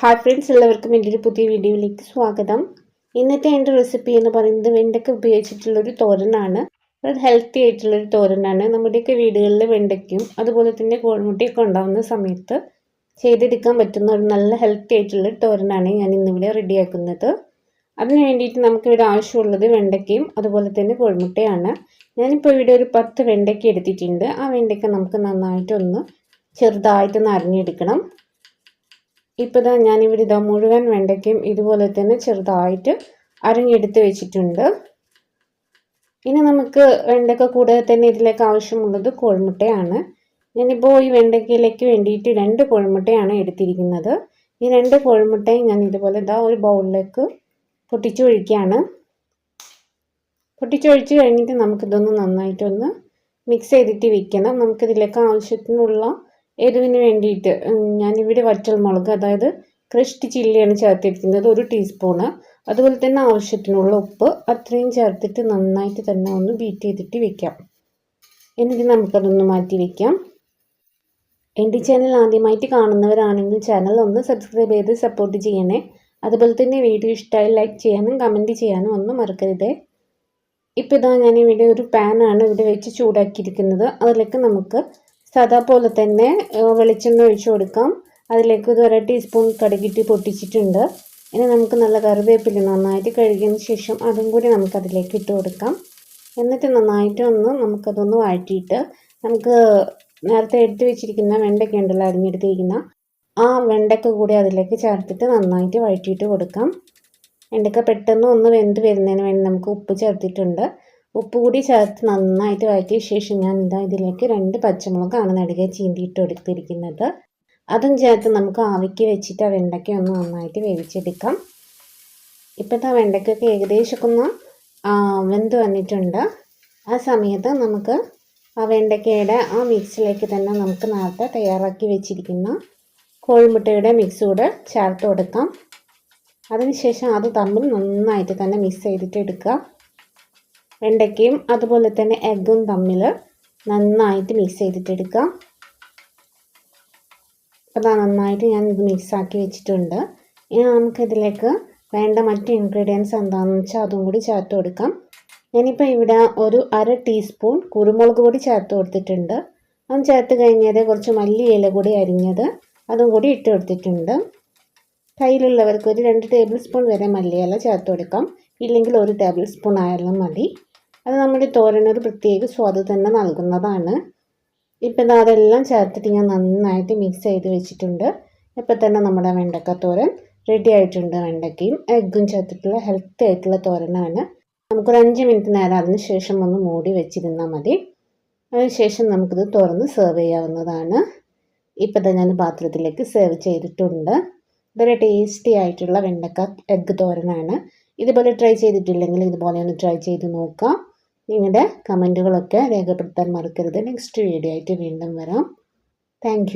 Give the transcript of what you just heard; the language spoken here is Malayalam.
ഹായ് ഫ്രണ്ട്സ് എല്ലാവർക്കും എന്റെ ഒരു പുതിയ വീഡിയോയിലേക്ക് സ്വാഗതം. ഇന്നത്തെ എന്റെ റെസിപ്പി എന്ന് പറയുന്നത് വെണ്ടയ്ക്ക ഉപയോഗിച്ചിട്ടുള്ളൊരു തോരനാണ്. അത് ഹെൽത്തി ആയിട്ടുള്ളൊരു തോരനാണ്. നമ്മുടെയൊക്കെ വീടുകളിൽ വെണ്ടയ്ക്കും അതുപോലെ തന്നെ കോഴിമുട്ടയൊക്കെ ഉണ്ടാകുന്ന സമയത്ത് ചെയ്തെടുക്കാൻ പറ്റുന്ന ഒരു നല്ല ഹെൽത്തി ആയിട്ടുള്ളൊരു തോരനാണ് ഞാൻ ഇന്നിവിടെ റെഡിയാക്കുന്നത് അതിന് വേണ്ടിയിട്ട് നമുക്കിവിടെ ആവശ്യമുള്ളത് വെണ്ടയ്ക്കയും അതുപോലെ തന്നെ കോഴിമുട്ടയാണ്. ഞാനിപ്പോൾ ഇവിടെ ഒരു പത്ത് വെണ്ടയ്ക്ക എടുത്തിട്ടുണ്ട്. ആ വെണ്ടയ്ക്ക നമുക്ക് നന്നായിട്ടൊന്ന് ചെറുതായിട്ടൊന്ന് അരിഞ്ഞെടുക്കണം. ഇപ്പോൾ ഇതാ ഞാനിവിടെ ഇതാ മുഴുവൻ വെണ്ടയ്ക്കും ഇതുപോലെ തന്നെ ചെറുതായിട്ട് അരഞ്ഞെടുത്ത് വെച്ചിട്ടുണ്ട്. ഇനി നമുക്ക് വെണ്ടയ്ക്ക കൂടാതെ തന്നെ ഇതിലേക്ക് ആവശ്യമുള്ളത് കോഴിമുട്ടയാണ്. ഞാനിപ്പോൾ ഈ വെണ്ടയ്ക്കയിലേക്ക് വേണ്ടിയിട്ട് രണ്ട് കോഴിമുട്ടയാണ് എടുത്തിരിക്കുന്നത്. ഈ രണ്ട് കോഴിമുട്ടയും ഞാൻ ഇതുപോലെ ഇതാ ഒരു ബൗളിലേക്ക് പൊട്ടിച്ചൊഴിക്കുകയാണ്. പൊട്ടിച്ചൊഴിച്ച് കഴിഞ്ഞിട്ട് നമുക്കിതൊന്ന് നന്നായിട്ടൊന്ന് മിക്സ് ചെയ്തിട്ട് വെക്കണം. നമുക്കിതിലേക്ക് ആവശ്യത്തിനുള്ള എരിവിന് വേണ്ടിയിട്ട്? ഞാനിവിടെ വറ്റൽമുളക് അതായത് ക്രഷ്ഡ് ചില്ലിയാണ് ചേർത്തിരിക്കുന്നത് ഒരു ടീസ്പൂണ്. അതുപോലെ തന്നെ ആവശ്യത്തിനുള്ള ഉപ്പ് അത്രയും ചേർത്തിട്ട് നന്നായിട്ട് തന്നെ ഒന്ന് ബീറ്റ് ചെയ്തിട്ട് വെക്കാം. എന്നിട്ട് നമുക്കതൊന്ന് മാറ്റി വെക്കാം. എന്റെ ചാനൽ ആദ്യമായിട്ട് കാണുന്നവരാണെങ്കിൽ ചാനൽ ഒന്ന് സബ്സ്ക്രൈബ് ചെയ്ത് സപ്പോർട്ട് ചെയ്യണേ. അതുപോലെ തന്നെ വീഡിയോ ഇഷ്ടമായി ലൈക്ക് ചെയ്യാനും കമന്റ് ചെയ്യാനും ഒന്നും മറക്കരുതേ. ഇപ്പോൾ ഇതാ ഞാൻ ഇവിടെ ഒരു പാനാണ് ഇവിടെ വെച്ച് ചൂടാക്കിയിരിക്കുന്നത്. അതിലേക്ക് നമുക്ക് സാധാ പോലെ തന്നെ വെളിച്ചെണ്ണ ഒഴിച്ചു കൊടുക്കാം. അതിലേക്ക് ഒരു അര ടീസ്പൂൺ കടുകിട്ട് പൊട്ടിച്ചിട്ടുണ്ട്. ഇനി നമുക്ക് നല്ല കറിവേപ്പില നന്നായിട്ട് കഴുകിയതിന് ശേഷം അതും കൂടി നമുക്കതിലേക്ക് ഇട്ട് കൊടുക്കാം. എന്നിട്ട് നന്നായിട്ട് ഒന്ന് നമുക്കതൊന്ന് വഴറ്റിയിട്ട് നമുക്ക് നേരത്തെ എടുത്ത് വെച്ചിരിക്കുന്ന വെണ്ടയ്ക്ക ഉണ്ടല്ലോ അരിഞ്ഞെടുത്തിരിക്കുന്ന ആ വെണ്ടയ്ക്ക കൂടി അതിലേക്ക് ചേർത്തിട്ട് നന്നായിട്ട് വഴറ്റിയിട്ട് കൊടുക്കാം. വെണ്ടയ്ക്ക പെട്ടെന്ന് ഒന്ന് വെന്ത് വരുന്നതിന് വേണ്ടി നമുക്ക് ഉപ്പ് ചേർത്തിട്ടുണ്ട്. ഉപ്പ് കൂടി ചേർത്ത് നന്നായിട്ട് വഴറ്റിയ ശേഷം ഞാൻ ഇതാ ഇതിലേക്ക് രണ്ട് പച്ചമുളകാണ് നടുകെ ചീന്തിയിട്ട് എടുത്തിരിക്കുന്നത്. അതും ചേർത്ത് നമുക്ക് ആവിക്ക് വെച്ചിട്ട് ആ വെണ്ടയ്ക്ക ഒന്ന് നന്നായിട്ട് വേവിച്ചെടുക്കാം. ഇപ്പോഴത്തെ വെണ്ടയ്ക്കൊക്കെ ഏകദേശമൊക്കെ ഒന്ന് വെന്ത് വന്നിട്ടുണ്ട്. ആ സമയത്ത് നമുക്ക് ആ വെണ്ടയ്ക്കയുടെ ആ മിക്സിലേക്ക് തന്നെ നമുക്ക് നേരത്തെ തയ്യാറാക്കി വെച്ചിരിക്കുന്ന കോഴിമുട്ടയുടെ മിക്സ് കൂടെ ചേർത്ത് കൊടുക്കാം. അതിനുശേഷം അത് തമ്മിൽ നന്നായിട്ട് തന്നെ മിക്സ് ചെയ്തിട്ട് എടുക്കുക. വെണ്ടയ്ക്കയും അതുപോലെ തന്നെ എഗ്ഗും തമ്മിൽ നന്നായിട്ട് മിക്സ് ചെയ്തിട്ടെടുക്കാം. അപ്പോൾ നന്നായിട്ട് ഞാൻ ഇത് മിക്സാക്കി വെച്ചിട്ടുണ്ട്. ഇനി നമുക്കിതിലേക്ക് വേണ്ട മറ്റ് ഇൻഗ്രീഡിയൻസ് എന്താണെന്ന് വെച്ചാൽ അതും കൂടി ചേർത്ത് കൊടുക്കാം. ഞാനിപ്പോൾ ഇവിടെ ഒരു അര ടീസ്പൂൺ കുരുമുളക് പൊടി ചേർത്ത് കൊടുത്തിട്ടുണ്ട്. അത് ചേർത്ത് കഴിഞ്ഞത് കുറച്ച് മല്ലി ഇല കൂടി അരിഞ്ഞത് അതും കൂടി ഇട്ട് കൊടുത്തിട്ടുണ്ട്. കയ്യിലുള്ളവർക്ക് ഒരു രണ്ട് ടേബിൾ സ്പൂൺ വരെ മല്ലിയില ചേർത്ത് കൊടുക്കാം. ഇല്ലെങ്കിൽ ഒരു ടേബിൾ സ്പൂൺ ആയാലും മതി. അത് നമ്മുടെ തോരനൊരു പ്രത്യേക സ്വാദ് തന്നെ നൽകുന്നതാണ്. ഇപ്പം ഇത് അതെല്ലാം ചേർത്തിട്ട് ഞാൻ നന്നായിട്ട് മിക്സ് ചെയ്ത് വെച്ചിട്ടുണ്ട്. ഇപ്പം തന്നെ നമ്മുടെ വെണ്ടക്ക തോരൻ റെഡി ആയിട്ടുണ്ട്. വെണ്ടയ്ക്കയും എഗ്ഗും ചേർത്തിട്ടുള്ള ഹെൽത്തി ആയിട്ടുള്ള തോരനാണ്. നമുക്കൊരു അഞ്ച് മിനിറ്റ് നേരം അതിന് ശേഷം ഒന്ന് മൂടി വെച്ചിരുന്നാൽ മതി. അതിനുശേഷം നമുക്കിത് തുറന്ന് സെർവ് ചെയ്യാവുന്നതാണ്. ഇപ്പം തന്നെ ഞാൻ പാത്രത്തിലേക്ക് സെർവ് ചെയ്തിട്ടുണ്ട്. ഇതൊരു ടേസ്റ്റി ആയിട്ടുള്ള വെണ്ടക്ക എഗ്ഗ് തോരനാണ്. ഇതുപോലെ ട്രൈ ചെയ്തിട്ടില്ലെങ്കിൽ ഇതുപോലെ ഒന്ന് ട്രൈ ചെയ്ത് നോക്കാം. നിങ്ങളുടെ കമന്റുകളൊക്കെ രേഖപ്പെടുത്താൻ മറക്കരുത്. നെക്സ്റ്റ് വീഡിയോ ആയിട്ട് വീണ്ടും വരാം. താങ്ക്